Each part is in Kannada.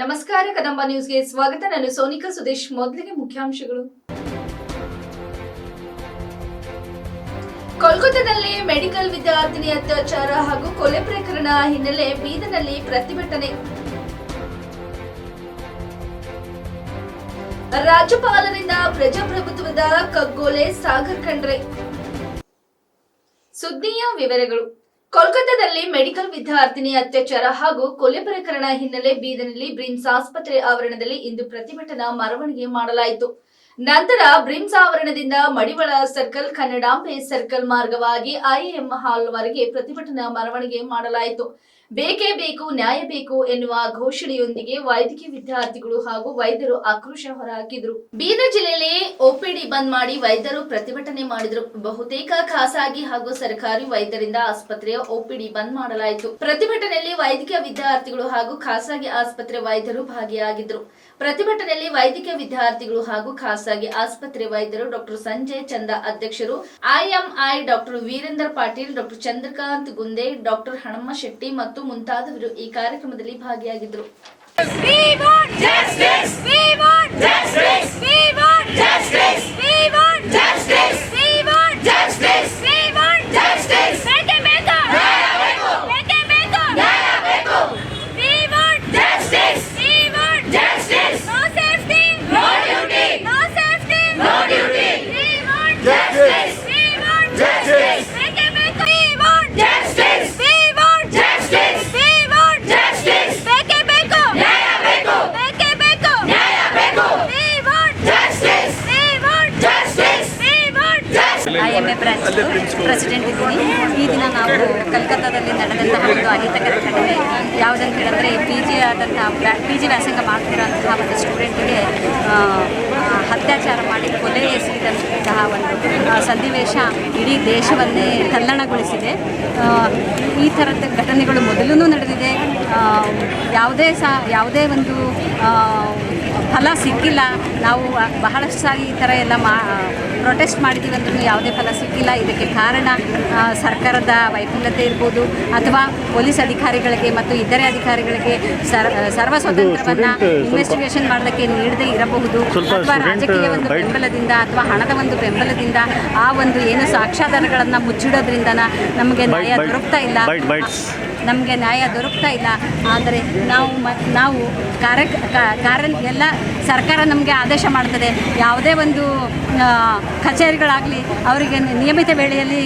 ನಮಸ್ಕಾರ, ಕದಂಬ ನ್ಯೂಸ್ಗೆ ಸ್ವಾಗತ. ನಾನು ಸೋನಿಕಾ ಸುದೇಶ್. ಮೊದಲಿಗೆ ಮುಖ್ಯಾಂಶಗಳು. ಕೋಲ್ಕತ್ತಾದಲ್ಲಿ ಮೆಡಿಕಲ್ ವಿದ್ಯಾರ್ಥಿನಿ ಅತ್ಯಾಚಾರ ಹಾಗೂ ಕೊಲೆ ಪ್ರಕರಣ ಹಿನ್ನೆಲೆ ಬೀದನಲ್ಲಿ ಪ್ರತಿಭಟನೆ. ರಾಜ್ಯಪಾಲರಿಂದ ಪ್ರಜಾಪ್ರಭುತ್ವದ ಕಗ್ಗೋಲೆ ಸಾಗರ್ ಖಂಡ್ರೆ. ಸುದ್ದಿಯ ವಿವರಗಳು. ಕೋಲ್ಕತ್ತಾದಲ್ಲಿ ಮೆಡಿಕಲ್ ವಿದ್ಯಾರ್ಥಿನಿ ಅತ್ಯಾಚಾರ ಹಾಗೂ ಕೊಲೆ ಪ್ರಕರಣ ಹಿನ್ನೆಲೆ ಬೀದರ್ನಲ್ಲಿ ಬ್ರಿಮ್ಸ್ ಆಸ್ಪತ್ರೆ ಆವರಣದಲ್ಲಿ ಇಂದು ಪ್ರತಿಭಟನಾ ಮೆರವಣಿಗೆ ಮಾಡಲಾಯಿತು. ನಂತರ ಬ್ರಿಮ್ಸ್ ಆವರಣದಿಂದ ಮಡಿವಳ ಸರ್ಕಲ್, ಕನ್ನಡಾಂಬೆ ಸರ್ಕಲ್ ಮಾರ್ಗವಾಗಿ ಐಎಂ ಹಾಲ್ವರೆಗೆ ಪ್ರತಿಭಟನಾ ಮೆರವಣಿಗೆ ಮಾಡಲಾಯಿತು. ಬೇಕೇ ಬೇಕು, ನ್ಯಾಯ ಬೇಕು ಎನ್ನುವ ಘೋಷಣೆಯೊಂದಿಗೆ ವೈದ್ಯಕೀಯ ವಿದ್ಯಾರ್ಥಿಗಳು ಹಾಗೂ ವೈದ್ಯರು ಆಕ್ರೋಶ ಹೊರಹಾಕಿದ್ರು. ಬೀದರ್ ಜಿಲ್ಲೆಯಲ್ಲಿ ಒಪಿಡಿ ಬಂದ್ ಮಾಡಿ ವೈದ್ಯರು ಪ್ರತಿಭಟನೆ ಮಾಡಿದ್ರು. ಬಹುತೇಕ ಖಾಸಗಿ ಹಾಗೂ ಸರ್ಕಾರಿ ವೈದ್ಯರಿಂದ ಆಸ್ಪತ್ರೆಯ ಒಪಿಡಿ ಬಂದ್ ಮಾಡಲಾಯಿತು. ಪ್ರತಿಭಟನೆಯಲ್ಲಿ ವೈದ್ಯಕೀಯ ವಿದ್ಯಾರ್ಥಿಗಳು ಹಾಗೂ ಖಾಸಗಿ ಆಸ್ಪತ್ರೆ ವೈದ್ಯರು ಭಾಗಿಯಾಗಿದ್ರು. ಪ್ರತಿಭಟನೆಯಲ್ಲಿ ವೈದ್ಯಕೀಯ ವಿದ್ಯಾರ್ಥಿಗಳು ಹಾಗೂ ಖಾಸಗಿ ಆಸ್ಪತ್ರೆ ವೈದ್ಯರು ಡಾಕ್ಟರ್ ಸಂಜಯ್ ಚಂದ ಅಧ್ಯಕ್ಷರು, IMI doctor Virendra Patil, doctor Chandrakant Gunde, doctor Hanamma Shetty ಮತ್ತು ಮುಂತಾದವರು ಈ ಕಾರ್ಯಕ್ರಮದಲ್ಲಿ ಭಾಗಿಯಾಗಿದ್ದರು We want justice. We want justice. We want justice. We want justice. We want justice. ಬೇಕೇ ಬೇಕು. ನ್ಯಾಯ ಬೇಕು. ಬೇಕೇ ಬೇಕು. ನ್ಯಾಯ ಬೇಕು. We want justice. We want justice. No safety. No duty. No safety. No duty. We want justice. We want justice. ಬೇಕೇ ಬೇಕು. We want justice. We want justice. We want justice. ಬೇಕೇ ಬೇಕು. ನ್ಯಾಯ ಬೇಕು. ಬೇಕೇ ಬೇಕು. ನ್ಯಾಯ ಬೇಕು. We want justice. We want justice. We want justice. I M A branch president ಇದ್ದೀನಿ. ಈ ದಿನ ನಾವು ಕಲ್ಕತ್ತಾದಲ್ಲಿ ನಡೆದಂತಹ ಒಂದು ಅಹಿತಕರ ಘಟನೆ. ಯಾವುದಂತ ಹೇಳಿದ್ರೆ ಪಿ ಜಿ ಆದಂತಹ ಪಿ ಜಿ ವ್ಯಾಸಂಗ ಮಾಡ್ತಿರೋಂತಹ ಒಂದು ಸ್ಟೂಡೆಂಟ್ಗೆ ಅತ್ಯಾಚಾರ ಮಾಡಿ ಕೊಲೆ ಎಸಗಿದಂತಹ ಒಂದು ಸನ್ನಿವೇಶ ಇಡೀ ದೇಶವನ್ನೇ ತಲ್ಲಣಗೊಳಿಸಿದೆ. ಈ ಥರದ ಘಟನೆಗಳು ಮೊದಲೂ ನಡೆದಿದೆ. ಯಾವುದೇ ಸಹ ಯಾವುದೇ ಒಂದು ಫಲ ಸಿಕ್ಕಿಲ್ಲ. ನಾವು ಬಹಳಷ್ಟು ಸಾರಿ ಈ ಥರ ಎಲ್ಲ ಮಾ ಪ್ರೊಟೆಸ್ಟ್ ಮಾಡಿದ್ದೀವಿ ಅಂದ್ರೂ ಯಾವುದೇ ಫಲ ಸಿಕ್ಕಿಲ್ಲ. ಇದಕ್ಕೆ ಕಾರಣ ಸರ್ಕಾರದ ವೈಫಲ್ಯತೆ ಇರ್ಬೋದು ಅಥವಾ ಪೊಲೀಸ್ ಅಧಿಕಾರಿಗಳಿಗೆ ಮತ್ತು ಇತರೆ ಅಧಿಕಾರಿಗಳಿಗೆ ಸರ್ ಸರ್ವ ಸ್ವತಂತ್ರವನ್ನು ಇನ್ವೆಸ್ಟಿಗೇಷನ್ ಮಾಡೋದಕ್ಕೆ ನೀಡದೇ ಇರಬಹುದು ಅಥವಾ ರಾಜಕೀಯ ಒಂದು ಬೆಂಬಲದಿಂದ ಅಥವಾ ಹಣದ ಒಂದು ಬೆಂಬಲದಿಂದ ಆ ಒಂದು ಏನು ಸಾಕ್ಷ್ಯಾಧಾರಗಳನ್ನು ಮುಚ್ಚಿಡೋದ್ರಿಂದ ನಮಗೆ ನ್ಯಾಯ ದೊರಕ್ತಾ ಇಲ್ಲ. ನಮಗೆ ನ್ಯಾಯ ದೊರಕ್ತಾ ಇಲ್ಲ. ಆದರೆ ನಾವು ಮ, ನಾವು ಕಾರ್ಯ ಕಾರ್ಯ, ಎಲ್ಲ ಸರ್ಕಾರ ನಮಗೆ ಆದೇಶ ಮಾಡ್ತದೆ. ಯಾವುದೇ ಒಂದು ಕಚೇರಿಗಳಾಗಲಿ ಅವರಿಗೆ ನಿಯಮಿತ ವೇಳೆಯಲ್ಲಿ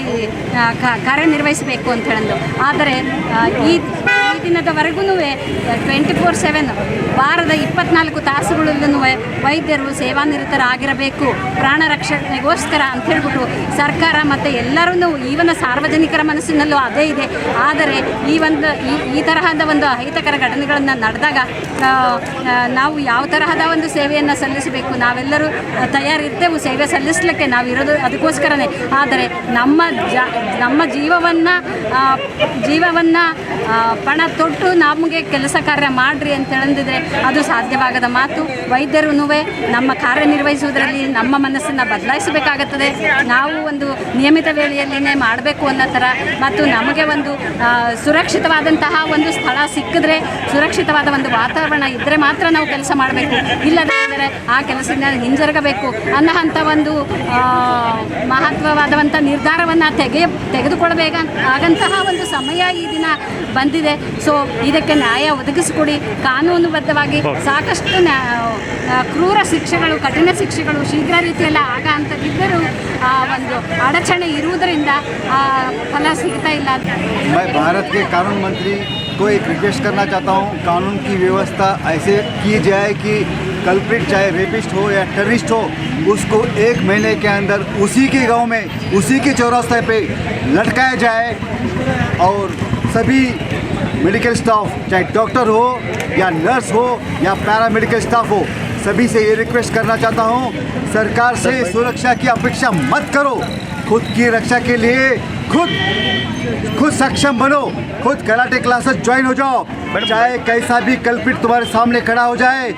ಕಾರ್ಯನಿರ್ವಹಿಸಬೇಕು ಅಂತ ಹೇಳಂದು ಆದರೆ ಈ ಈ ದಿನದವರೆಗೂ ಟ್ವೆಂಟಿ ಫೋರ್ ಸೆವೆನ್ ವಾರದ ಇಪ್ಪತ್ನಾಲ್ಕು ತಾಸುಗಳಲ್ಲೂ ವೈದ್ಯರು ಸೇವಾನಿರತರಾಗಿರಬೇಕು. ಪ್ರಾಣ ರಕ್ಷಣೆಗೋಸ್ಕರ ಅಂತ ಹೇಳ್ಬಿಟ್ಟು ಸರ್ಕಾರ ಮತ್ತು ಎಲ್ಲರೂ ಈವನ ಸಾರ್ವಜನಿಕರ ಮನಸ್ಸಿನಲ್ಲೂ ಅದೇ ಇದೆ. ಆದರೆ ಈ ಒಂದು ಈ ತರಹದ ಒಂದು ಅಹಿತಕರ ಘಟನೆಗಳನ್ನು ನಡೆದಾಗ ನಾವು ಯಾವ ತರಹದ ಒಂದು ಸೇವೆಯನ್ನು ಸಲ್ಲಿಸಬೇಕು? ನಾವೆಲ್ಲರೂ ತಯಾರಿರ್ತೇವೆ, ಸೇವೆ ಸಲ್ಲಿಸಲಿಕ್ಕೆ ನಾವು ಇರೋದು ಅದಕ್ಕೋಸ್ಕರನೇ. ಆದರೆ ನಮ್ಮ ಜ, ನಮ್ಮ ಜೀವವನ್ನು ಜೀವವನ್ನು ಪಣ ತೊಟ್ಟು ನಮಗೆ ಕೆಲಸ ಕಾರ್ಯ ಮಾಡಿರಿ ಅಂತ ಹೇಳಿದ್ರೆ ಅದು ಸಾಧ್ಯವಾಗದ ಮಾತು. ವೈದ್ಯರು ನಮ್ಮ ಕಾರ್ಯನಿರ್ವಹಿಸುವುದರಲ್ಲಿ ನಮ್ಮ ಮನಸ್ಸನ್ನು ಬದಲಾಯಿಸಬೇಕಾಗುತ್ತದೆ. ನಾವು ಒಂದು ನಿಯಮಿತ ವೇಳೆಯಲ್ಲಿನೇ ಮಾಡಬೇಕು ಅನ್ನೋ ಥರ ಮತ್ತು ನಮಗೆ ಒಂದು ಸುರಕ್ಷಿತವಾದಂತಹ ಒಂದು ಸ್ಥಳ ಸಿಕ್ಕಿದ್ರೆ, ಸುರಕ್ಷಿತವಾದ ಒಂದು ವಾತಾವರಣ ಇದ್ದರೆ ಮಾತ್ರ ನಾವು ಕೆಲಸ ಮಾಡಬೇಕು. ಇಲ್ಲದೇ ಆ ಕೆಲಸದಿಂದ ಹಿಂಜರುಗಬೇಕು ಅನ್ನೋ ಒಂದು ಮಹತ್ವವಾದವಂಥ ನಿರ್ಧಾರವನ್ನು ತೆಗೆ ತೆಗೆದುಕೊಳ್ಬೇಕ ಆಗಂತಹ ಒಂದು ಸಮಯ ಈ ದಿನ ಬಂದಿದೆ. ಸೊ ಇದಕ್ಕೆ ನ್ಯಾಯ ಒದಗಿಸಿಕೊಡಿ. ಕಾನೂನುಬದ್ಧವಾಗಿ ಸಾಕಷ್ಟು ಕ್ರೂರ ಶಿಕ್ಷೆಗಳು ಕಠಿಣ ಶಿಕ್ಷೆಗಳು ಶೀಘ್ರ ರೀತಿಯಲ್ಲ ಆಗ ಅಂತದಿದ್ದರೂ ಆ ಒಂದು ಅಡಚಣೆ ಇರುವುದರಿಂದ ಫಲ ಸಿಗ್ತಾ ಇಲ್ಲ ಅಂತ. ಭಾರತಕ್ಕೆ ಕಾನೂನು ಮಂತ್ರಿ के एक रिक्वेस्ट करना चाहता हूँ, कानून की व्यवस्था ऐसे की जाए कि कल्प्रिट चाहे रेपिस्ट हो या टेररिस्ट हो, उसको एक महीने के अंदर उसी के गाँव में, उसी के चौरास्ते पे लटकाया जाए और सभी मेडिकल स्टाफ चाहे डॉक्टर हो या नर्स हो या पैरामेडिकल स्टाफ हो, सभी से ये रिक्वेस्ट करना चाहता हूँ, सरकार से सुरक्षा की अपेक्षा मत करो, खुद की रक्षा के लिए खुद खुद सक्षम बनो खुद कराटे क्लासेस ज्वाइन हो जाओ। चाहे कैसा भी कल्पित तुम्हारे सामने खड़ा हो जाए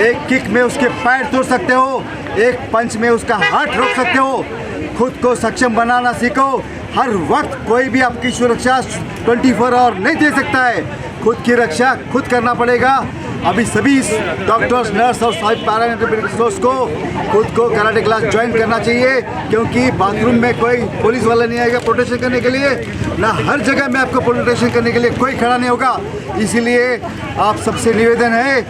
एक किक में उसके पैर तोड़ सकते हो एक पंच में उसका हाथ रोक सकते हो। खुद को सक्षम बनाना सीखो। हर वक्त कोई भी आपकी सुरक्षा 24 फोर आवर नहीं दे सकता है। खुद की रक्षा खुद करना पड़ेगा। अभी सभी डॉक्टर्स नर्स और सभी पैरामेडिकल्स को खुद को कराटे क्लास ज्वाइन करना चाहिए क्योंकि बाथरूम में कोई पुलिस वाला नहीं आएगा प्रोटेक्शन करने के लिए ना हर जगह में आपको प्रोटेक्शन करने के लिए कोई खड़ा नहीं होगा इसीलिए आप सबसे निवेदन है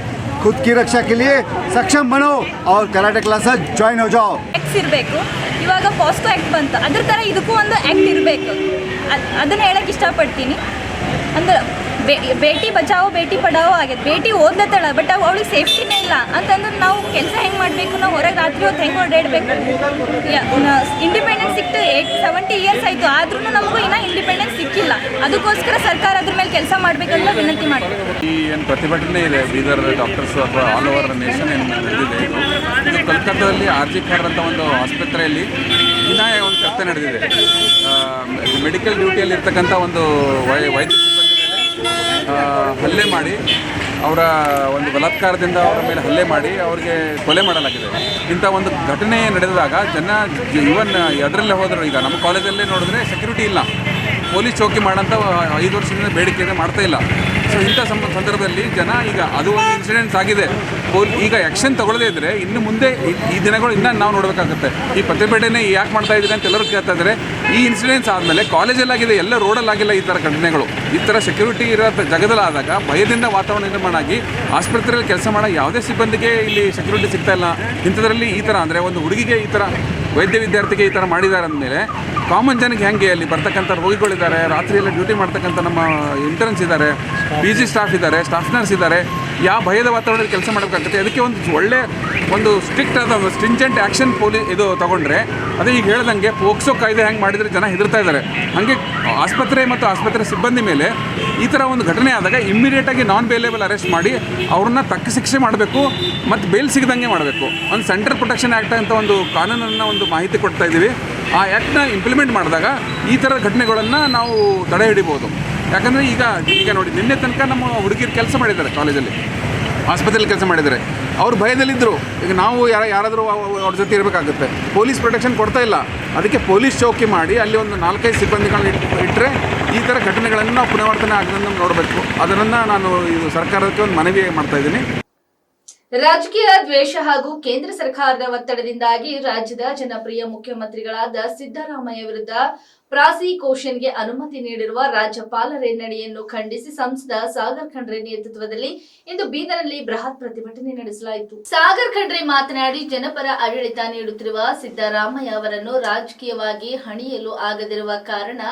खुद की रक्षा के लिए सक्षम बनो और कराटे क्लासेस ज्वाइन हो जाओ ಆ್ಯಕ್ಟ್ಸ್ ಇರಬೇಕು ಇವಾಗ ಪಾಸ್ಕೋ ಆ್ಯಕ್ಟ್ ಬಂತು ಅದ್ರ ಥರ ಇದಕ್ಕೂ ಒಂದು ಆ್ಯಕ್ಟ್ ಇರಬೇಕು ಅದನ್ನು ಹೇಳಕ್ಕೆ ಇಷ್ಟಪಡ್ತೀನಿ ಅಂದ್ರೆ ಬೇ, ಬೇಟಿ ಬಚಾವೋ, ಬೇಟಿ ಪಡಾವೋ ಆಗೈತೆ ಬೇಟಿ ಓದ್ಲತ್ತಾಳ ಬಟ್ ಅವಳಿಗೆ ಸೇಫ್ಟಿನೇ ಇಲ್ಲ ಅಂತಂದ್ರೆ ನಾವು ಕೆಲಸ ಹೆಂಗೆ ಮಾಡಬೇಕು? ನಾವು ಹೊರಗೆ ರಾತ್ರಿ ಹೊತ್ತು ಹೆಂಗೆ ಓಡಾಡಬೇಕು? ಇಂಡಿಪೆಂಡೆನ್ಸ್ ಸಿಕ್ತು, ಏಟ್ ಸೆವೆಂಟಿ ಇಯರ್ಸ್ ಆಯಿತು ಆದ್ರೂ ನಮಗೂ ಇನ್ನೂ ಇಂಡಿಪೆಂಡೆನ್ಸ್ ಸಿಕ್ಕಿಲ್ಲ. ಅದಕ್ಕೋಸ್ಕರ ಸರ್ಕಾರ ಅದ್ರ ಮೇಲೆ ಕೆಲಸ ಮಾಡಬೇಕಂತ ವಿನಂತಿ ಮಾಡ್ತೀನಿ ಈ ಏನು ಪ್ರತಿಭಟನೆ ಇದೆ, ಬೀದರ್ ಡಾಕ್ಟರ್ಸ್ ಅಥವಾ ಆಲ್ ಓವರ್ ನೇಷನ್ ಏನು ನಡೆದಿದೆ ಇದು? ಕಲ್ಕತ್ತಾದಲ್ಲಿ ಆರ್ ಅಂತ ಒಂದು ಆಸ್ಪತ್ರೆಯಲ್ಲಿ ದಿನ ಒಂದು ಕೃತ್ಯ ನಡೆದಿದೆ. ಮೆಡಿಕಲ್ ಡ್ಯೂಟಿಯಲ್ಲಿ ಇರ್ತಕ್ಕಂಥ ಒಂದು ವೈ, ವೈದ್ಯ ಹಲ್ಲೆ ಮಾಡಿ, ಅವರ ಒಂದು ಬಲಾತ್ಕಾರದಿಂದ ಅವರ ಮೇಲೆ ಹಲ್ಲೆ ಮಾಡಿ ಅವರಿಗೆ ಕೊಲೆ ಮಾಡಲಾಗಿದೆ. ಇಂಥ ಒಂದು ಘಟನೆ ನಡೆದಾಗ ಜನ ಇವನ್ ಅದರಲ್ಲೇ ಹೋದರು, ಈಗ ನಮ್ಮ ಕಾಲೇಜಲ್ಲೇ ನೋಡಿದ್ರೆ ಸೆಕ್ಯೂರಿಟಿ ಇಲ್ಲ. ಪೊಲೀಸ್ ಚೌಕಿ ಮಾಡೋಂಥ ಐದು ವರ್ಷದಿಂದ ಬೇಡಿಕೆಯನ್ನು ಮಾಡ್ತಾ ಇಲ್ಲ. ಸೊ ಇಂಥ ಸಂದರ್ಭದಲ್ಲಿ ಜನ ಈಗ ಅದು ಒಂದು ಇನ್ಸಿಡೆಂಟ್ಸ್ ಆಗಿದೆ. ಈಗ ಆ್ಯಕ್ಷನ್ ತಗೊಳ್ಳದೇ ಇದ್ದರೆ ಇನ್ನು ಮುಂದೆ ಈ ದಿನಗಳು ಇನ್ನೂ ನಾವು ನೋಡಬೇಕಾಗುತ್ತೆ. ಈ ಪ್ರತಿಭಟನೆ ಯಾಕೆ ಮಾಡ್ತಾ ಇದ್ದೀರಿ ಅಂತ ಎಲ್ಲರೂ ಕೇಳ್ತಾ ಇದ್ದಾರೆ. ಈ ಇನ್ಸಿಡೆಂಟ್ಸ್ ಆದಮೇಲೆ ಕಾಲೇಜಲ್ಲಾಗಿದೆ ಎಲ್ಲ ರೋಡಲ್ಲಾಗಿಲ್ಲ ಈ ಥರ ಘಟನೆಗಳು. ಈ ಥರ ಸೆಕ್ಯೂರಿಟಿ ಇರೋ ಜಗದಲ್ಲಾದಾಗ ಭಯದಿಂದ ವಾತಾವರಣ ನಿರ್ಮಾಣ ಆಗಿ ಆಸ್ಪತ್ರೆಯಲ್ಲಿ ಕೆಲಸ ಮಾಡೋ ಯಾವುದೇ ಸಿಬ್ಬಂದಿಗೆ ಇಲ್ಲಿ ಸೆಕ್ಯೂರಿಟಿ ಸಿಗ್ತಾ ಇಲ್ಲ. ಇಂಥದ್ರಲ್ಲಿ ಈ ಥರ ಅಂದರೆ ಒಂದು ಹುಡುಗಿಗೆ ಈ ಥರ ವೈದ್ಯ ವಿದ್ಯಾರ್ಥಿಗೆ ಈ ಥರ ಮಾಡಿದ್ದಾರೆ ಅಂದಮೇಲೆ ಕಾಮನ್ ಜನಕ್ಕೆ ಹೆಂಗೆ ಅಲ್ಲಿ ಬರ್ತಕ್ಕಂಥ ರೋಗಿಗಳಿದ್ದಾರೆ ರಾತ್ರಿಯೆಲ್ಲ ಡ್ಯೂಟಿ ಮಾಡ್ತಕ್ಕಂಥ ನಮ್ಮ ಇಂಟರ್ನ್ಸ್ ಇದ್ದಾರೆ ಪಿ ಜಿ ಸ್ಟಾಫ್ ಇದ್ದಾರೆ ಸ್ಟಾಫ್ ನರ್ಸ್ ಇದ್ದಾರೆ. ಯಾವ ಭಯದ ವಾತಾವರಣದಲ್ಲಿ ಕೆಲಸ ಮಾಡಬೇಕಾಗುತ್ತೆ. ಅದಕ್ಕೆ ಒಂದು ಒಳ್ಳೆ ಒಂದು ಸ್ಟ್ರಿಕ್ಟ್ ಆದ ಸ್ಟ್ರಿಂಜೆಂಟ್ ಆ್ಯಕ್ಷನ್ ಪೋಲಿ ಇದು ತೊಗೊಂಡ್ರೆ, ಅದೇ ಈಗ ಹೇಳ್ದಂಗೆ ಪೋಕ್ಸೋ ಕಾಯ್ದೆ ಹೆಂಗೆ ಮಾಡಿದರೆ ಜನ ಹೆದರ್ತಾ ಇದ್ದಾರೆ. ಹಾಗೆ ಆಸ್ಪತ್ರೆ ಮತ್ತು ಆಸ್ಪತ್ರೆ ಸಿಬ್ಬಂದಿ ಮೇಲೆ ಈ ಥರ ಒಂದು ಘಟನೆ ಆದಾಗ ಇಮ್ಮಿಡಿಯೇಟಾಗಿ ನಾನ್ ಬೇಲೇಬಲ್ ಅರೆಸ್ಟ್ ಮಾಡಿ ಅವ್ರನ್ನ ತಕ್ಕ ಶಿಕ್ಷೆ ಮಾಡಬೇಕು ಮತ್ತು ಬೇಲ್ ಸಿಗದಂಗೆ ಮಾಡಬೇಕು. ಒಂದು ಸೆಂಟ್ರಲ್ ಪ್ರೊಟೆಕ್ಷನ್ ಆ್ಯಕ್ಟ್ ಅಂತ ಒಂದು ಕಾನೂನನ್ನು ಒಂದು ಮಾಹಿತಿ ಕೊಡ್ತಾ ಇದ್ದೀವಿ. ಆ ಆ್ಯಕ್ಟ್ನ ಇಂಪ್ಲಿಮೆಂಟ್ ಮಾಡಿದಾಗ ಈ ಥರ ಘಟನೆಗಳನ್ನು ನಾವು ತಡೆ ಹಿಡಿಬೋದು. ಯಾಕಂದರೆ ಈಗ ಈಗ ನೋಡಿ, ನಿನ್ನೆ ತನಕ ನಮ್ಮ ಹುಡುಗಿರು ಕೆಲಸ ಮಾಡಿದ್ದಾರೆ ಕಾಲೇಜಲ್ಲಿ ಆಸ್ಪತ್ರೆಯಲ್ಲಿ ಕೆಲಸ ಮಾಡಿದ್ದಾರೆ. ಅವ್ರು ಭಯದಲ್ಲಿದ್ದರು ಈಗ ನಾವು ಯಾರ ಯಾರಾದರೂ ಅವ್- ಅವ್- ಅವ್ರ ಜೊತೆ ಇರಬೇಕಾಗುತ್ತೆ. ಪೊಲೀಸ್ ಪ್ರೊಟೆಕ್ಷನ್ ಕೊಡ್ತಾ ಇಲ್ಲ. ಅದಕ್ಕೆ ಪೊಲೀಸ್ ಚೌಕಿ ಮಾಡಿ ಅಲ್ಲಿ ಒಂದು ನಾಲ್ಕೈದು ಸಿಬ್ಬಂದಿಗಳನ್ನ ಇಟ್ ಇಟ್ಟರೆ ಈ ಥರ ಘಟನೆಗಳನ್ನು ನಾವು ಪುನರಾವರ್ತನೆ ಆಗದನ್ನು ನೋಡಬೇಕು. ಅದನ್ನು ನಾನು ಸರ್ಕಾರಕ್ಕೆ ಒಂದು ಮನವಿ ಮಾಡ್ತಾ ಇದ್ದೀನಿ. ರಾಜಕೀಯ ದ್ವೇಷ ಹಾಗೂ ಕೇಂದ್ರ ಸರ್ಕಾರದ ಒತ್ತಡದಿಂದಾಗಿ ರಾಜ್ಯದ ಜನಪ್ರಿಯ ಮುಖ್ಯಮಂತ್ರಿಗಳಾದ ಸಿದ್ದರಾಮಯ್ಯ ವಿರುದ್ಧ ಪ್ರಾಸಿಕ್ಯೂಷನ್ಗೆ ಅನುಮತಿ ನೀಡಿರುವ ರಾಜ್ಯಪಾಲರೇ ನಡೆಯನ್ನು ಖಂಡಿಸಿ ಸಂಸದ ಸಾಗರ್ ಖಂಡ್ರೆ ನೇತೃತ್ವದಲ್ಲಿ ಇಂದು ಬೀದರ್ನಲ್ಲಿ ಬೃಹತ್ ಪ್ರತಿಭಟನೆ ನಡೆಸಲಾಯಿತು. ಸಾಗರ್ ಖಂಡ್ರೆ ಮಾತನಾಡಿ, ಜನಪರ ಆಡಳಿತ ನೀಡುತ್ತಿರುವ ಸಿದ್ದರಾಮಯ್ಯ ಅವರನ್ನು ರಾಜಕೀಯವಾಗಿ ಹಣಿಯಲು ಆಗದಿರುವ ಕಾರಣ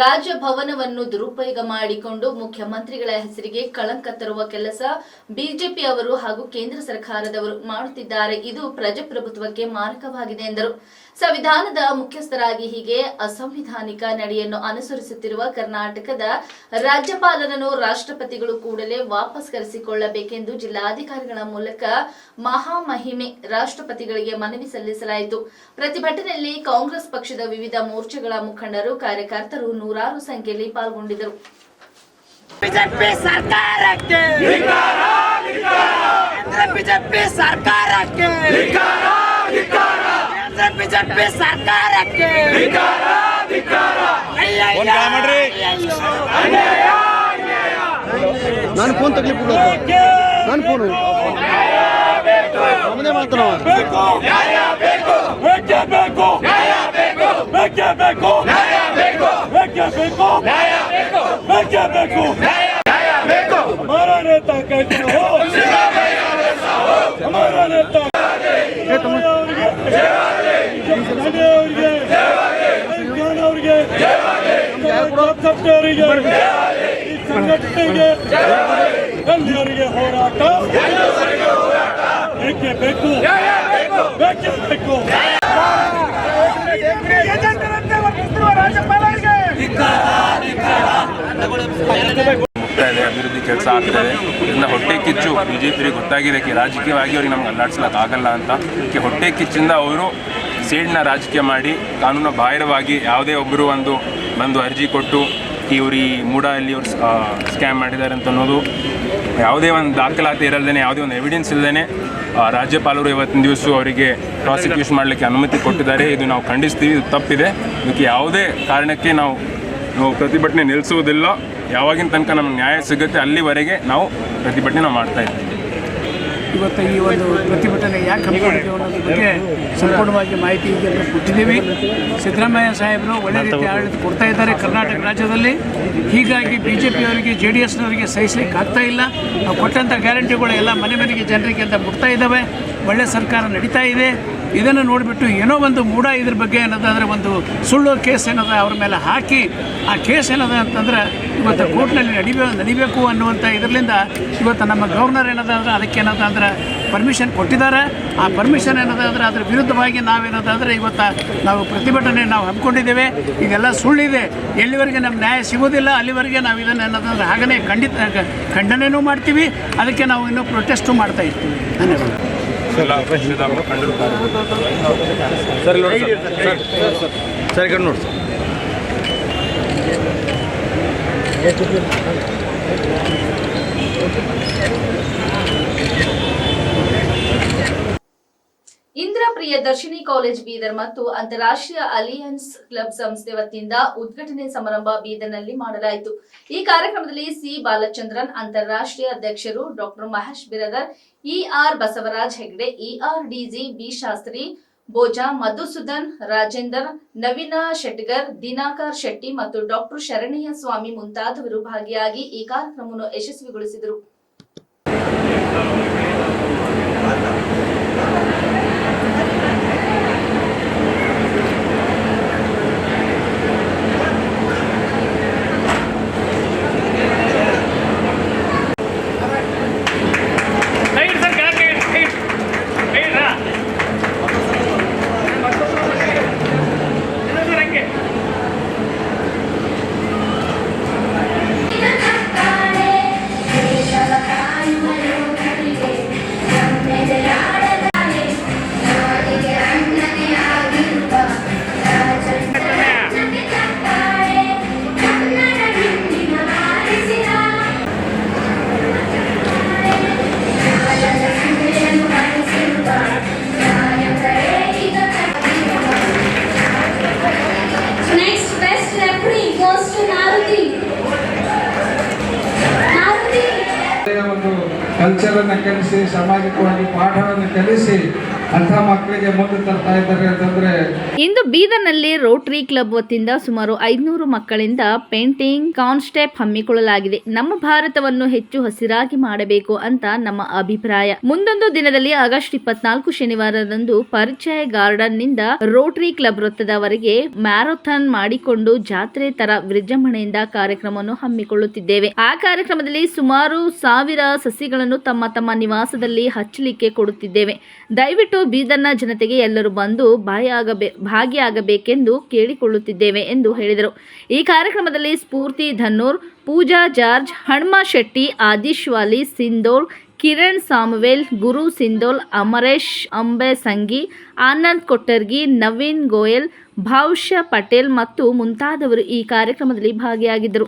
ರಾಜಭವನವನ್ನು ದುರುಪಯೋಗ ಮಾಡಿಕೊಂಡು ಮುಖ್ಯಮಂತ್ರಿಗಳ ಹೆಸರಿಗೆ ಕಳಂಕ ತರುವ ಕೆಲಸ ಬಿಜೆಪಿ ಅವರು ಹಾಗೂ ಕೇಂದ್ರ ಸರ್ಕಾರದವರು ಮಾಡುತ್ತಿದ್ದಾರೆ. ಇದು ಪ್ರಜಾಪ್ರಭುತ್ವಕ್ಕೆ ಮಾರಕವಾಗಿದೆ ಎಂದರು. ಸಂವಿಧಾನದ ಮುಖ್ಯಸ್ಥರಾಗಿ ಹೀಗೆ ಅಸಂವಿಧಾನಿಕ ನಡೆಯನ್ನು ಅನುಸರಿಸುತ್ತಿರುವ ಕರ್ನಾಟಕದ ರಾಜ್ಯಪಾಲರನ್ನು ರಾಷ್ಟ್ರಪತಿಗಳು ಕೂಡಲೇ ವಾಪಸ್ ಕರೆಸಿಕೊಳ್ಳಬೇಕೆಂದು ಜಿಲ್ಲಾಧಿಕಾರಿಗಳ ಮೂಲಕ ಮಹಾಮಹಿಮೆ ರಾಷ್ಟ್ರಪತಿಗಳಿಗೆ ಮನವಿ ಸಲ್ಲಿಸಲಾಯಿತು. ಪ್ರತಿಭಟನೆಯಲ್ಲಿ ಕಾಂಗ್ರೆಸ್ ಪಕ್ಷದ ವಿವಿಧ ಮೋರ್ಚಾಗಳ ಮುಖಂಡರು ಕಾರ್ಯಕರ್ತರು ನೂರಾರು ಸಂಖ್ಯೆಯಲ್ಲಿ ಪಾಲ್ಗೊಂಡಿದ್ದರು. ಬಿಜೆಪಿ ಸರ್ಕಾರಕ್ಕೆ! ಕೇಂದ್ರ ಬಿಜೆಪಿ ಸರ್ಕಾರಕ್ಕೆ! ಬಿಜೆಪಿ ಸರ್ಕಾರಕ್ಕೆ ನಾನು ಫೋನ್ ತಗ್ಲಿಕ್ಕೆ ನಾನು ಫೋನು ನಮ್ಮದೇ ಮಾತನಾಡ हमारा नेता कहते हो हमारा नेता ಅವ್ರಿಗೆ ಅವರಿಗೆ ಈ ಸಂಘಟನೆಗೆ ಎಲ್ಲರಿಗೆ ಹೋರಾಟ ಬೇಕೇ ಬೇಕು ಬೇಕೇ ಬೇಕು ಹೋಗ್ತಾ ಇದೆ, ಅಭಿವೃದ್ಧಿ ಕೆಲಸ ಆಗ್ತಾ ಇದೆ. ಇದರಿಂದ ಹೊಟ್ಟೆ ಕಿಚ್ಚು ಬಿ ಜೆ ಪಿಗೆ ಗೊತ್ತಾಗಿದೆ ರಾಜಕೀಯವಾಗಿ ಅವ್ರಿಗೆ ನಮ್ಗೆ ಅಲ್ಲಾಡ್ಸ್ಲಕ್ಕೆ ಆಗಲ್ಲ ಅಂತ. ಈ ಹೊಟ್ಟೆ ಕಿಚ್ಚಿಂದ ಅವರು ಸೇಡ್ನ ರಾಜಕೀಯ ಮಾಡಿ ಕಾನೂನು ಬಾಹಿರವಾಗಿ ಯಾವುದೇ ಒಬ್ಬರು ಒಂದು ಬಂದು ಅರ್ಜಿ ಕೊಟ್ಟು ಇವ್ರು ಈ ಮೂಡಲ್ಲಿ ಇವ್ರು ಸ್ಕ್ಯಾಮ್ ಮಾಡಿದ್ದಾರೆ ಅಂತ ಅನ್ನೋದು ಯಾವುದೇ ಒಂದು ದಾಖಲಾತಿ ಇರಲ್ದೇ ಯಾವುದೇ ಒಂದು ಎವಿಡೆನ್ಸ್ ಇಲ್ಲದೇ ರಾಜ್ಯಪಾಲರು ಇವತ್ತಿನ ದಿವಸ ಅವರಿಗೆ ಪ್ರಾಸಿಕ್ಯೂಷನ್ ಮಾಡಲಿಕ್ಕೆ ಅನುಮತಿ ಕೊಟ್ಟಿದ್ದಾರೆ. ಇದು ನಾವು ಖಂಡಿಸ್ತೀವಿ, ಇದು ತಪ್ಪಿದೆ. ಇದಕ್ಕೆ ಯಾವುದೇ ಕಾರಣಕ್ಕೆ ನಾವು ನಾವು ಪ್ರತಿಭಟನೆ ನಿಲ್ಲಿಸುವುದಿಲ್ಲ. ಯಾವಾಗಿನ ತನಕ ನಮ್ಗೆ ನ್ಯಾಯ ಸಿಗುತ್ತೆ ಅಲ್ಲಿವರೆಗೆ ನಾವು ಪ್ರತಿಭಟನೆ ನಾವು ಮಾಡ್ತಾ ಇದ್ದೀವಿ. ಇವತ್ತು ಈ ಒಂದು ಪ್ರತಿಭಟನೆ ಯಾಕೆ ಹಮ್ಮಿಕೊಂಡಿದ್ದೇವೆ ಅನ್ನೋದ್ರ ಬಗ್ಗೆ ಸಂಪೂರ್ಣವಾಗಿ ಮಾಹಿತಿ ಕೊಟ್ಟಿದ್ದೀವಿ. ಸಿದ್ದರಾಮಯ್ಯ ಸಾಹೇಬರು ಒಳ್ಳೆ ರೀತಿ ಆಡಳಿತ ಕೊಡ್ತಾ ಇದ್ದಾರೆ ಕರ್ನಾಟಕ ರಾಜ್ಯದಲ್ಲಿ. ಹೀಗಾಗಿ ಬಿ ಜೆ ಪಿಯವರಿಗೆ ಜೆ ಡಿ ಎಸ್ನವರಿಗೆ ಸಹಿಸಲಿಕ್ಕೆ ಆಗ್ತಾ ಇಲ್ಲ. ನಾವು ಕೊಟ್ಟಂಥ ಗ್ಯಾರಂಟಿಗಳು ಎಲ್ಲ ಮನೆ ಮನೆಗೆ ಜನರಿಗೆ ಅಂತ ಮುಟ್ತಾ ಇದ್ದಾವೆ. ಒಳ್ಳೆ ಸರ್ಕಾರ ನಡೀತಾ ಇದೆ. ಇದನ್ನು ನೋಡಿಬಿಟ್ಟು ಏನೋ ಒಂದು ಮೂಢ ಇದ್ರ ಬಗ್ಗೆ ಏನದಾದರೆ ಒಂದು ಸುಳ್ಳು ಕೇಸ್ ಏನದ ಅವ್ರ ಮೇಲೆ ಹಾಕಿ ಆ ಕೇಸ್ ಏನದ ಅಂತಂದ್ರೆ ಇವತ್ತು ಕೋರ್ಟ್ನಲ್ಲಿ ನಡಿಬೇ ನಡಿಬೇಕು ಅನ್ನುವಂಥ ಇದರಿಂದ ಇವತ್ತು ನಮ್ಮ ಗವರ್ನರ್ ಏನದ ಅಂದ್ರೆ ಅದಕ್ಕೆ ಏನದ ಅಂದ್ರೆ ಪರ್ಮಿಷನ್ ಕೊಟ್ಟಿದ್ದಾರೆ. ಆ ಪರ್ಮಿಷನ್ ಏನದ ಅದರ ಅದ್ರ ವಿರುದ್ಧವಾಗಿ ನಾವೇನದಾದ್ರೆ ಇವತ್ತು ನಾವು ಪ್ರತಿಭಟನೆ ನಾವು ಹಮ್ಮಿಕೊಂಡಿದ್ದೇವೆ. ಇದೆಲ್ಲ ಸುಳ್ಳಿದೆ. ಎಲ್ಲಿವರೆಗೆ ನಮ್ಮ ನ್ಯಾಯ ಸಿಗೋದಿಲ್ಲ, ಅಲ್ಲಿವರೆಗೆ ನಾವು ಇದನ್ನು ಏನದಂದ್ರೆ ಹಾಗೇ ಖಂಡಿತ ಖಂಡನೆಯೂ ಮಾಡ್ತೀವಿ. ಅದಕ್ಕೆ ನಾವು ಇನ್ನೂ ಪ್ರೊಟೆಸ್ಟು ಮಾಡ್ತಾ ಇರ್ತೀವಿ. ಧನ್ಯವಾದ. ಎಲ್ಲ ಪಕ್ಷದ ಮುಖಂಡರು. ಸರ್ ನೋಡಿ ಸರ್. ಸರ್ ಈ ಕಡೆ ನೋಡಿ ಸರ್. ಇಂದಿರಾ ಪ್ರಿಯದರ್ಶಿನಿ ಕಾಲೇಜ್ ಬೀದರ್ ಮತ್ತು ಅಂತಾರಾಷ್ಟ್ರೀಯ ಅಲಿಯನ್ಸ್ ಕ್ಲಬ್ ಸಂಸ್ಥೆ ವತಿಯಿಂದ ಉದ್ಘಾಟನೆ ಸಮಾರಂಭ ಬೀದರ್ನಲ್ಲಿ ಮಾಡಲಾಯಿತು. ಈ ಕಾರ್ಯಕ್ರಮದಲ್ಲಿ ಸಿ ಬಾಲಚಂದ್ರನ್, ಅಂತಾರಾಷ್ಟ್ರೀಯ ಅಧ್ಯಕ್ಷರು doctor Mahesh Biradar ER Basavaraj Hegde ER DG B. Shastri Boja Madhusudan, Rajender, Naveena Shetgar, Dinakar Shetty ಮತ್ತು ಡಾಕ್ಟರ್ ಶರಣಯ್ಯ ಸ್ವಾಮಿ ಮುಂತಾದವರು ಭಾಗಿಯಾಗಿ ಈ ಕಾರ್ಯಕ್ರಮವನ್ನು ಯಶಸ್ವಿಗೊಳಿಸಿದರು. ಇಂದು ಬೀದರ್ನಲ್ಲಿ ರೋಟರಿ ಕ್ಲಬ್ ವತಿಯಿಂದ ಸುಮಾರು ಐದುನೂರು ಮಕ್ಕಳಿಂದ ಪೇಂಟಿಂಗ್ ಕಾನ್ಸ್ಟೆಪ್ ಹಮ್ಮಿಕೊಳ್ಳಲಾಗಿದೆ. ನಮ್ಮ ಭಾರತವನ್ನು ಹೆಚ್ಚು ಹಸಿರಾಗಿ ಮಾಡಬೇಕು ಅಂತ ನಮ್ಮ ಅಭಿಪ್ರಾಯ. ಮುಂದೊಂದು ದಿನದಲ್ಲಿ ಆಗಸ್ಟ್ ಇಪ್ಪತ್ನಾಲ್ಕು ಶನಿವಾರದಂದು ಪರಿಚಯ ಗಾರ್ಡನ್ನಿಂದ ರೋಟರಿ ಕ್ಲಬ್ ವೃತ್ತದವರೆಗೆ ಮ್ಯಾರಥಾನ್ ಮಾಡಿಕೊಂಡು ಜಾತ್ರೆ ತರ ವಿಜೃಂಭಣೆಯಿಂದ ಕಾರ್ಯಕ್ರಮವನ್ನು ಹಮ್ಮಿಕೊಳ್ಳುತ್ತಿದ್ದೇವೆ. ಆ ಕಾರ್ಯಕ್ರಮದಲ್ಲಿ ಸುಮಾರು ಸಾವಿರ ಸಸಿಗಳನ್ನು ತಮ್ಮ ತಮ್ಮ ನಿವಾಸದಲ್ಲಿ ಹಚ್ಚಲಿಕ್ಕೆ ಕೊಡುತ್ತಿದ್ದೇವೆ. ದಯವಿಟ್ಟು ಬೀದರ್ನ ಜನತೆಗೆ ಎಲ್ಲರೂ ಬಂದು ಭಾಗಿಯಾಗಬೇ ಭಾಗಿಯಾಗಬೇಕೆಂದು ಕೇಳಿಕೊಳ್ಳುತ್ತಿದ್ದೇವೆ ಎಂದು ಹೇಳಿದರು. ಈ ಕಾರ್ಯಕ್ರಮದಲ್ಲಿ ಸ್ಫೂರ್ತಿ ಧನ್ನೂರ್, ಪೂಜಾ ಜಾರ್ಜ್, ಹಣ್ಮ ಶೆಟ್ಟಿ ಆದಿಶ್ವಾಲಿ ವಾಲಿ ಸಿಂದೋಲ್ ಕಿರಣ್ ಸಾಮುವೇಲ್, ಗುರು ಸಿಂಧೋಲ್ ಅಮರೇಶ್ ಅಂಬೆ ಸಂಗಿ, ಆನಂದ್ ಕೊಟ್ಟರ್ಗಿ, ನವೀನ್ ಗೋಯಲ್ ಭಾವ್ಯ ಪಟೇಲ್ ಮತ್ತು ಮುಂತಾದವರು ಈ ಕಾರ್ಯಕ್ರಮದಲ್ಲಿ ಭಾಗಿಯಾಗಿದ್ದರು.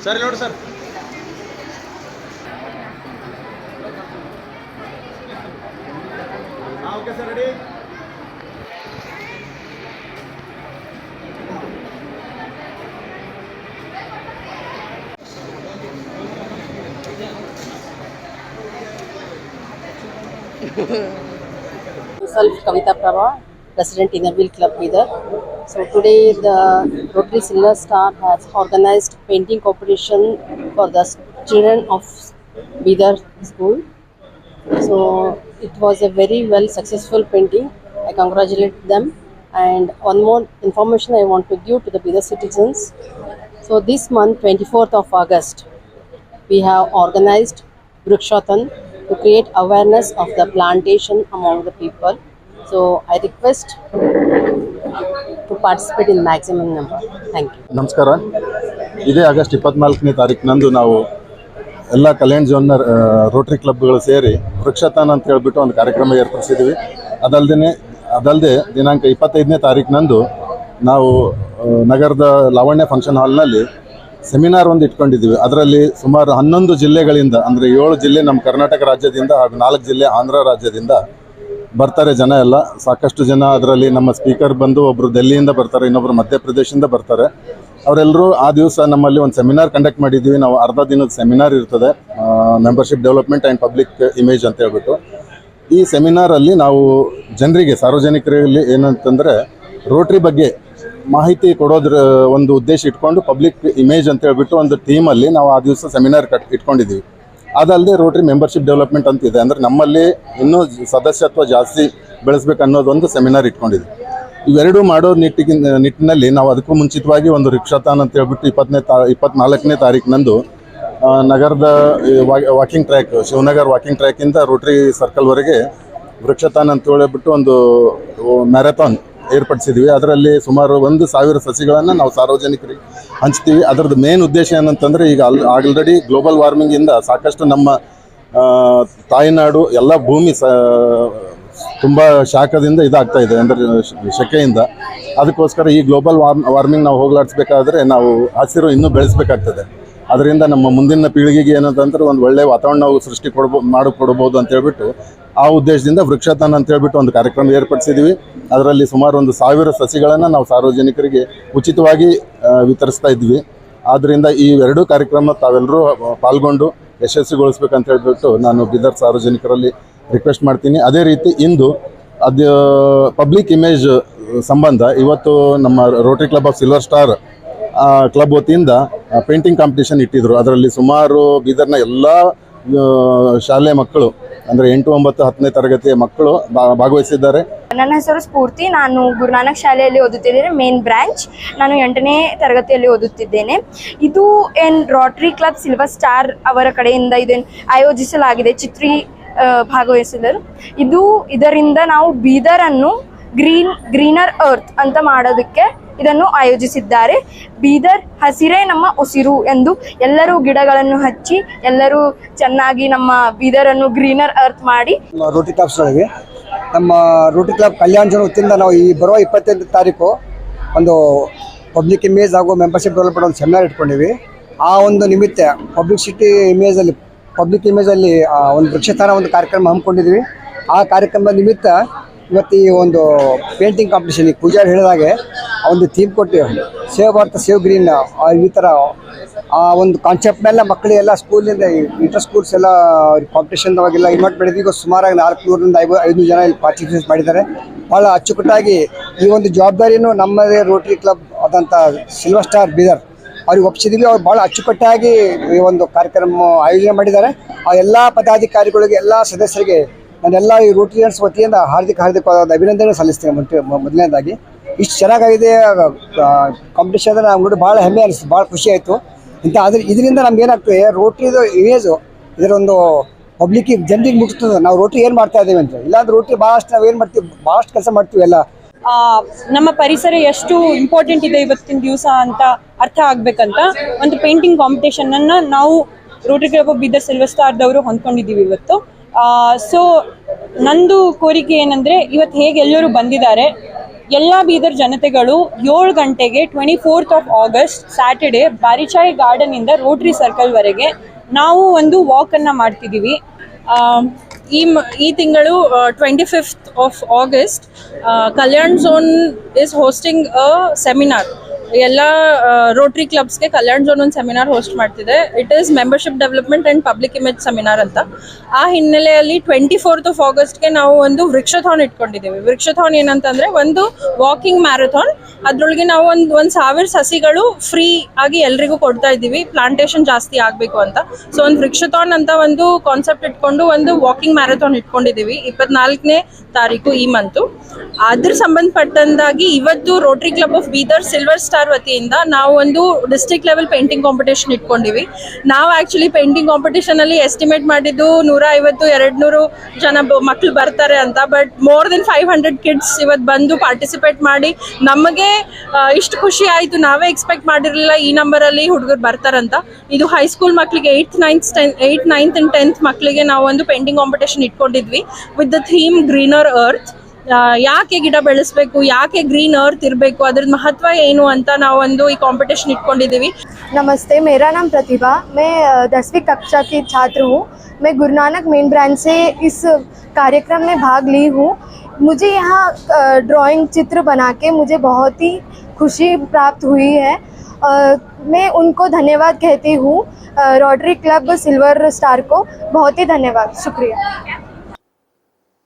ಸರ್ ನೋಡಿ sir okay Myself Kavita Prabha, President Innerville Club Bidar. So today the Rotary Silver Star has organized painting competition for the children of Bidar school. So it was a very well successful painting. I congratulate them. And one more information I want to give to the Bidar citizens. So this month, 24th of August, we have organized Vrikshatan to create awareness of the plantation among the people. So, I request to participate in maximum number. Thank you. ನಮಸ್ಕಾರ ಇದೇ ಆಗಸ್ಟ್ ಇಪ್ಪತ್ನಾಲ್ಕನೇ ತಾರೀಕಿನಂದು ನಾವು ಎಲ್ಲ ಕಲ್ಯಾಣ್ ಝೋನ್ನ ರೋಟರಿ ಕ್ಲಬ್ಗಳು ಸೇರಿ ವೃಕ್ಷತಾನ ಅಂತ ಹೇಳ್ಬಿಟ್ಟು ಒಂದು ಕಾರ್ಯಕ್ರಮ ಏರ್ಪಡಿಸಿದ್ದೀವಿ ಅದಲ್ಲದೆ ಅದಲ್ಲದೆ ದಿನಾಂಕ ಇಪ್ಪತ್ತೈದನೇ ತಾರೀಕಿನಂದು ನಾವು ನಗರದ ಲಾವಣ್ಯ ಫಂಕ್ಷನ್ ಹಾಲ್ನಲ್ಲಿ ಸೆಮಿನಾರ್ ಒಂದು ಇಟ್ಕೊಂಡಿದ್ದೀವಿ. ಅದರಲ್ಲಿ ಸುಮಾರು ಹನ್ನೊಂದು ಜಿಲ್ಲೆಗಳಿಂದ, ಅಂದರೆ ಏಳು ಜಿಲ್ಲೆ ನಮ್ಮ ಕರ್ನಾಟಕ ರಾಜ್ಯದಿಂದ ಹಾಗೂ ನಾಲ್ಕು ಜಿಲ್ಲೆ ಆಂಧ್ರ ರಾಜ್ಯದಿಂದ ಬರ್ತಾರೆ ಜನ ಎಲ್ಲ. ಸಾಕಷ್ಟು ಜನ ಅದರಲ್ಲಿ ನಮ್ಮ ಸ್ಪೀಕರ್ ಬಂದು ಒಬ್ಬರು ಡೆಲ್ಲಿಯಿಂದ ಬರ್ತಾರೆ, ಇನ್ನೊಬ್ರು ಮಧ್ಯಪ್ರದೇಶದಿಂದ ಬರ್ತಾರೆ. ಅವರೆಲ್ಲರೂ ಆ ದಿವಸ ನಮ್ಮಲ್ಲಿ ಒಂದು ಸೆಮಿನಾರ್ ಕಂಡಕ್ಟ್ ಮಾಡಿದ್ದೀವಿ. ನಾವು ಅರ್ಧ ದಿನದ ಸೆಮಿನಾರ್ ಇರ್ತದೆ. Membership development and public image ಅಂತ ಹೇಳ್ಬಿಟ್ಟು. ಈ ಸೆಮಿನಾರಲ್ಲಿ ನಾವು ಜನರಿಗೆ, ಸಾರ್ವಜನಿಕರಲ್ಲಿ ಏನಂತಂದರೆ ರೋಟ್ರಿ ಬಗ್ಗೆ ಮಾಹಿತಿ ಕೊಡೋದ್ರ ಒಂದು ಉದ್ದೇಶ ಇಟ್ಕೊಂಡು ಪಬ್ಲಿಕ್ ಇಮೇಜ್ ಅಂತ ಹೇಳ್ಬಿಟ್ಟು ಒಂದು ಟೀಮಲ್ಲಿ ನಾವು ಆ ದಿವಸ ಸೆಮಿನಾರ್ ಕಟ್ ಇಟ್ಕೊಂಡಿದ್ದೀವಿ ಅದಲ್ಲದೆ ರೋಟ್ರಿ ಮೆಂಬರ್ಶಿಪ್ ಡೆವಲಪ್ಮೆಂಟ್ ಅಂತ ಇದೆ. ಅಂದರೆ ನಮ್ಮಲ್ಲಿ ಇನ್ನೂ ಸದಸ್ಯತ್ವ ಜಾಸ್ತಿ ಬೆಳೆಸ್ಬೇಕು ಅನ್ನೋದೊಂದು ಸೆಮಿನಾರ್ ಇಟ್ಕೊಂಡಿದ್ವಿ. ಇವೆರಡೂ ಮಾಡೋ ನಿಟ್ಟಿಗೆ ನಿಟ್ಟಿನಲ್ಲಿ ನಾವು ಅದಕ್ಕೂ ಮುಂಚಿತವಾಗಿ ಒಂದು ರಿಕ್ಷಾತಾನ್ ಅಂತ ಹೇಳ್ಬಿಟ್ಟು ಇಪ್ಪತ್ತನೇ ತಾ, ಇಪ್ಪತ್ನಾಲ್ಕನೇ ತಾರೀಕಿನಂದು ನಗರದ ವಾಕಿಂಗ್ ಟ್ರ್ಯಾಕ್ ಶಿವನಗರ್ ವಾಕಿಂಗ್ ಟ್ರ್ಯಾಕಿಂದ ರೋಟ್ರಿ ಸರ್ಕಲ್ವರೆಗೆ ವೃಕ್ಷತಾನ್ ಅಂತ ಹೇಳಿಬಿಟ್ಟು ಒಂದು ಮ್ಯಾರಥಾನ್ ಏರ್ಪಡಿಸಿದ್ವಿ. ಅದರಲ್ಲಿ ಸುಮಾರು ಒಂದು ಸಾವಿರ ಸಸಿಗಳನ್ನು ನಾವು ಸಾರ್ವಜನಿಕರಿಗೆ ಹಂಚ್ತೀವಿ. ಅದರದ್ದು ಮೇನ್ ಉದ್ದೇಶ ಏನಂತಂದರೆ ಈಗ ಆಲ್ ಆಲ್ರೆಡಿ ಗ್ಲೋಬಲ್ ವಾರ್ಮಿಂಗಿಂದ ಸಾಕಷ್ಟು ನಮ್ಮ ತಾಯಿನಾಡು ಎಲ್ಲ ಭೂಮಿ ಸ, ತುಂಬ ಶಾಖದಿಂದ ಇದಾಗ್ತಾ ಇದೆ, ಅಂದರೆ ಶೆಕೆಯಿಂದ. ಅದಕ್ಕೋಸ್ಕರ ಈ ಗ್ಲೋಬಲ್ ವಾರ್ಮ್ ವಾರ್ಮಿಂಗ್ ನಾವು ಹೋಗಲಾಡಿಸ್ಬೇಕಾದ್ರೆ ನಾವು ಹಸಿರು ಇನ್ನೂ ಬೆಳೆಸಬೇಕಾಗ್ತದೆ. ಅದರಿಂದ ನಮ್ಮ ಮುಂದಿನ ಪೀಳಿಗೆಗೆ ಏನಂತಂದ್ರೆ ಒಂದು ಒಳ್ಳೆಯ ವಾತಾವರಣ ಸೃಷ್ಟಿ ಕೊಡ್ಬೋ ಮಾಡಿಕೊಡ್ಬೋದು ಅಂತ ಹೇಳ್ಬಿಟ್ಟು ಆ ಉದ್ದೇಶದಿಂದ ವೃಕ್ಷತನ ಅಂತ ಹೇಳ್ಬಿಟ್ಟು ಒಂದು ಕಾರ್ಯಕ್ರಮ ಏರ್ಪಡಿಸಿದ್ದೀವಿ ಅದರಲ್ಲಿ ಸುಮಾರು ಒಂದು ಸಾವಿರ ಸಸಿಗಳನ್ನು ನಾವು ಸಾರ್ವಜನಿಕರಿಗೆ ಉಚಿತವಾಗಿ ವಿತರಿಸ್ತಾ ಇದ್ವಿ. ಆದ್ದರಿಂದ ಈ ಎರಡೂ ಕಾರ್ಯಕ್ರಮ ತಾವೆಲ್ಲರೂ ಪಾಲ್ಗೊಂಡು ಯಶಸ್ವಿಗೊಳಿಸ್ಬೇಕಂತ ಹೇಳ್ಬಿಟ್ಟು ನಾನು ಬಿದರ್ ಸಾರ್ವಜನಿಕರಲ್ಲಿ ರಿಕ್ವೆಸ್ಟ್ ಮಾಡ್ತೀನಿ. ಅದೇ ರೀತಿ ಇಂದು ಅದು ಪಬ್ಲಿಕ್ ಇಮೇಜ್ ಸಂಬಂಧ ಇವತ್ತು ನಮ್ಮ rotary club of silver star club ವತಿಯಿಂದ ಪೇಂಟಿಂಗ್ ಕಾಂಪಿಟೇಷನ್ ಇಟ್ಟಿದ್ರು. ಅದರಲ್ಲಿ ಸುಮಾರು ಬೀದರ್ನ ಎಲ್ಲ ಶಾಲೆ ಮಕ್ಕಳು ಅಂದರೆ ಎಂಟು ಒಂಬತ್ತು ಹತ್ತನೇ ತರಗತಿಯ ಮಕ್ಕಳು ಭಾಗವಹಿಸಿದ್ದಾರೆ. ನನ್ನ ಹೆಸರು ಸ್ಫೂರ್ತಿ. ನಾನು ಗುರುನಾನಕ್ ಶಾಲೆಯಲ್ಲಿ ಓದುತ್ತಿದ್ದೇನೆ ಮೇನ್ ಬ್ರಾಂಚ್ ನಾನು ಎಂಟನೇ ತರಗತಿಯಲ್ಲಿ ಓದುತ್ತಿದ್ದೇನೆ. ಇದು ಏನ್ ರೋಟರಿ ಕ್ಲಬ್ ಸಿಲ್ವರ್ ಸ್ಟಾರ್ ಅವರ ಕಡೆಯಿಂದ ಇದನ್ನು ಆಯೋಜಿಸಲಾಗಿದೆ, ಚಿತ್ರಿ ಭಾಗವಹಿಸಿದರು. ಇದು ಇದರಿಂದ ನಾವು ಬೀದರನ್ನು ಗ್ರೀನ್, ಗ್ರೀನರ್ ಅರ್ತ್ ಅಂತ ಮಾಡೋದಕ್ಕೆ ಇದನ್ನು ಆಯೋಜಿಸಿದ್ದಾರೆ. ಬೀದರ್ ಹಸಿರೇ ನಮ್ಮ ಉಸಿರು ಎಂದು ಎಲ್ಲರೂ ಗಿಡಗಳನ್ನು ಹಚ್ಚಿ, ಎಲ್ಲರೂ ಚೆನ್ನಾಗಿ ನಮ್ಮ ಬೀದರನ್ನು ಗ್ರೀನರ್ ಅರ್ತ್ ಮಾಡಿ. ರೋಟಿ ಕ್ಲಾಬ್ ಸ್ಥಳಕ್ಕೆ ನಮ್ಮ ರೋಟಿ ಕ್ಲಬ್ ಕಲ್ಯಾಣ ಜನ ನಾವು ಈ ಬರುವ ಇಪ್ಪತ್ತೆಂಟು ತಾರೀಕು ಒಂದು ಪಬ್ಲಿಕ್ ಇಮೇಜ್ ಹಾಗೂ ಮೆಂಬರ್ಶಿಪ್ ಡೆವಲಪ್ಮೆಂಟ್ ಒಂದು ಸೆಮಿನಾರ್ ಇಟ್ಕೊಂಡಿವಿ. ಆ ಒಂದು ನಿಮಿತ್ತ ಪಬ್ಲಿಕ್ ಸಿಟಿ ಇಮೇಜಲ್ಲಿ, ಪಬ್ಲಿಕ್ ಇಮೇಜಲ್ಲಿ ಒಂದು ವೃಕ್ಷತಾನ ಒಂದು ಕಾರ್ಯಕ್ರಮ ಹಮ್ಮಿಕೊಂಡಿದ್ವಿ. ಆ ಕಾರ್ಯಕ್ರಮದ ನಿಮಿತ್ತ ಇವತ್ತು ಈ ಒಂದು ಪೇಂಟಿಂಗ್ ಕಾಂಪಿಟೇಷನ್ ಈ ಪೂಜಾರಿ ಹೇಳಿದಾಗೆ ಒಂದು ಥೀಮ್ ಕೊಟ್ಟು ಸೇವ್ ಭಾರತ, ಸೇವ್ ಗ್ರೀನ್ ಈ ಥರ ಆ ಒಂದು ಕಾನ್ಸೆಪ್ಟ್ ಮೇಲೆ ಮಕ್ಕಳಿಗೆಲ್ಲ ಸ್ಕೂಲಿಂದ ಇಂಟರ್ ಸ್ಕೂಲ್ಸ್ ಎಲ್ಲ ಕಾಂಪಿಟೇಷನ್ ಅವಾಗೆಲ್ಲ ಇನ್ವೈಟ್ ಮಾಡಿದ್ವಿ. ಈಗ ಸುಮಾರಾಗಿ ನಾಲ್ಕು ನೂರರಿಂದ ಐವ ಐದು ಜನ ಇಲ್ಲಿ ಪಾರ್ಟಿಸಿಪೇಟ್ ಮಾಡಿದ್ದಾರೆ. ಭಾಳ ಅಚ್ಚುಕಟ್ಟಾಗಿ ಈ ಒಂದು ಜವಾಬ್ದಾರಿಯನ್ನು ನಮ್ಮದೇ ರೋಟರಿ ಕ್ಲಬ್ ಆದಂಥ ಸಿಲ್ವರ್ ಸ್ಟಾರ್ ಬೀದರ್ ಅವ್ರಿಗೆ ಒಪ್ಪಿಸಿದ್ದೀವಿ ಅವ್ರು ಭಾಳ ಅಚ್ಚುಕಟ್ಟಾಗಿ ಈ ಒಂದು ಕಾರ್ಯಕ್ರಮ ಆಯೋಜನೆ ಮಾಡಿದ್ದಾರೆ. ಆ ಎಲ್ಲ ಪದಾಧಿಕಾರಿಗಳಿಗೆ, ಎಲ್ಲ ಸದಸ್ಯರಿಗೆ ನಾನೆಲ್ಲ ಈ ರೋಟರಿಯನ್ಸ್ ವತಿಯಿಂದ ಹಾರ್ದಿಕ ಹಾರ್ದಿಕವಾದ ಅಭಿನಂದನೆ ಸಲ್ಲಿಸ್ತೇನೆ ಮೊದಲನೇದಾಗಿ. ಇಷ್ಟು ಚೆನ್ನಾಗಿದೆ ಕಾಂಪಿಟೇಷನ್ ಅಂದರೆ ನಮ್ಗೆ ನೋಡಿ ಭಾಳ ಹೆಮ್ಮೆ ಅನಿಸ್ತು ಭಾಳ ಖುಷಿ ಆಯಿತು. ಇಂಥ ಅದ್ರ ಇದರಿಂದ ನಮ್ಗೆ ಏನಾಗ್ತದೆ ರೋಟ್ರಿದು ಇಮೇಜು ಇದರ ಒಂದು ಪಬ್ಲಿಕ್ಕಿಗೆ ಜನರಿಗೆ ಮುಗಿಸ್ತದೆ ನಾವು ರೋಟ್ರಿ ಏನು ಮಾಡ್ತಾ ಇದ್ದೀವಿ ಅಂತ ಇಲ್ಲಾಂದ್ರೆ ರೋಟ್ರಿ ಭಾಳಷ್ಟು ನಾವು ಏನು ಮಾಡ್ತೀವಿ, ಭಾಳಷ್ಟು ಕೆಲಸ ಮಾಡ್ತೀವಿ ಎಲ್ಲ. ನಮ್ಮ ಪರಿಸರ ಎಷ್ಟು ಇಂಪಾರ್ಟೆಂಟ್ ಇದೆ ಇವತ್ತಿನ ದಿವಸ ಅಂತ ಅರ್ಥ ಆಗ್ಬೇಕಂತ ಒಂದು ಪೇಂಟಿಂಗ್ ಕಾಂಪಿಟೇಷನ್ ಅನ್ನ ನಾವು ರೋಟರಿ ಕ್ಲಬ್ ಬಿದ್ದ ಸಿಲ್ವರ್ ಸ್ಟಾರ್ದವರು ಹೊಂದ್ಕೊಂಡಿದ್ದೀವಿ ಇವತ್ತು. ಸೊ ನಂದು ಕೋರಿಕೆ ಏನಂದ್ರೆ ಇವತ್ತು ಹೇಗೆ ಎಲ್ಲರೂ ಬಂದಿದ್ದಾರೆ, ಎಲ್ಲ ಬೀದರ್ ಜನತೆಗಳು ಏಳು ಗಂಟೆಗೆ twenty fourth of August Saturday ಬಾರಿಚಾಯಿ garden ಇಂದ ರೋಟರಿ ಸರ್ಕಲ್ ವರೆಗೆ ನಾವು ಒಂದು ವಾಕ್ ಅನ್ನ ಮಾಡ್ತಿದ್ದೀವಿ. ಈ ಈ ತಿಂಗಳು twenty fifth of August Kalyan zone is hosting a seminar ಎಲ್ಲ ರೋಟ್ರಿ ಕ್ಲಬ್ಸ್ಗೆ ಕಲ್ಯಾಣ್ ಝೋನ್ ಒಂದು ಸೆಮಿನಾರ್ ಹೋಸ್ಟ್ ಮಾಡ್ತಿದೆ. It is membership development and public image seminar ಅಂತ. ಆ ಹಿನ್ನೆಲೆಯಲ್ಲಿ ಟ್ವೆಂಟಿ ಫೋರ್ತ್ ಆಫ್ ಆಗಸ್ಟ್ಗೆ ನಾವು ಒಂದು ವೃಕ್ಷಥಾನ್ ಇಟ್ಕೊಂಡಿದ್ದೀವಿ. ವೃಕ್ಷಥಾನ್ ಏನಂತಂದ್ರೆ ಒಂದು ವಾಕಿಂಗ್ ಮ್ಯಾರಥಾನ್ ಅದ್ರೊಳಗೆ ನಾವು ಒಂದು ಒಂದು ಸಾವಿರ ಸಸಿಗಳು ಫ್ರೀ ಆಗಿ ಎಲ್ರಿಗೂ ಕೊಡ್ತಾ ಇದ್ದೀವಿ. ಪ್ಲಾಂಟೇಶನ್ ಜಾಸ್ತಿ ಆಗಬೇಕು ಅಂತ. ಸೊ ಒಂದು ವೃಕ್ಷಥಾನ್ ಅಂತ ಒಂದು ಕಾನ್ಸೆಪ್ಟ್ ಇಟ್ಕೊಂಡು ಒಂದು ವಾಕಿಂಗ್ ಮ್ಯಾರಥಾನ್ ಇಟ್ಕೊಂಡಿದ್ದೀವಿ. ಇಪ್ಪತ್ನಾಲ್ಕನೇ ತಾರೀಕು ಈ ಮಂತು ಅದ್ರ ಸಂಬಂಧಪಟ್ಟಂದಾಗಿ ಇವತ್ತು rotary club of Bidar silver star ವತಿಯಿಂದ ನಾವು ಒಂದು ಡಿಸ್ಟ್ರಿಕ್ಟ್ ಲೆವೆಲ್ ಪೇಂಟಿಂಗ್ ಕಾಂಪಿಟೇಷನ್ ಇಟ್ಕೊಂಡಿವಿ. ನಾವು ಆಕ್ಚುಲಿ ಪೇಂಟಿಂಗ್ ಕಾಂಪಿಟೇಷನ್ ಅಲ್ಲಿ ಎಸ್ಟಿಮೇಟ್ ಮಾಡಿದ್ದು ನೂರ ಐವತ್ತು ಎರಡು ನೂರು ಜನ ಮಕ್ಕಳು ಬರ್ತಾರೆ ಅಂತ but more than five hundred kids ಇವತ್ತು ಬಂದು ಪಾರ್ಟಿಸಿಪೇಟ್ ಮಾಡಿ ನಮಗೆ ಇಷ್ಟು ಖುಷಿ ಆಯಿತು. ನಾವೇ ಎಕ್ಸ್ಪೆಕ್ಟ್ ಮಾಡಿರಲಿಲ್ಲ ಈ ನಂಬರಲ್ಲಿ ಹುಡುಗರು ಬರ್ತಾರಂತ ಇದು ಹೈಸ್ಕೂಲ್ ಮಕ್ಕಳಿಗೆ eighth ninth ten eight ninth and tenth ಮಕ್ಕಳಿಗೆ ನಾವು ಒಂದು painting competition ಇಟ್ಕೊಂಡಿದ್ವಿ. With the theme greener earth ಯಾಕೆ ಗಿಡ ಬೆಳೆಸ್ಬೇಕು ಯಾಕೆ ಗ್ರೀನ್ ಅರ್ತ್ ಇರಬೇಕು ಅದ್ರದ್ದು ಮಹತ್ವ ಏನು ಅಂತ ನಾವು ಒಂದು ಈ ಕಾಂಪಿಟೇಷನ್ ಇಟ್ಕೊಂಡಿದ್ದೀವಿ नमस्ते मेरा नाम प्रतिभा मैं अ, दसवीं कक्षा की छात्र हूँ मैं गुरु नानक मेन ब्रांच से इस कार्यक्रम में भाग ली हूँ मुझे यहाँ अ, ड्राइंग चित्र बना के मुझे बहुत ही खुशी प्राप्त हुई है अ, मैं उनको धन्यवाद कहती हूँ अ, रोटरी क्लब सिल्वर स्टार को बहुत ही धन्यवाद शुक्रिया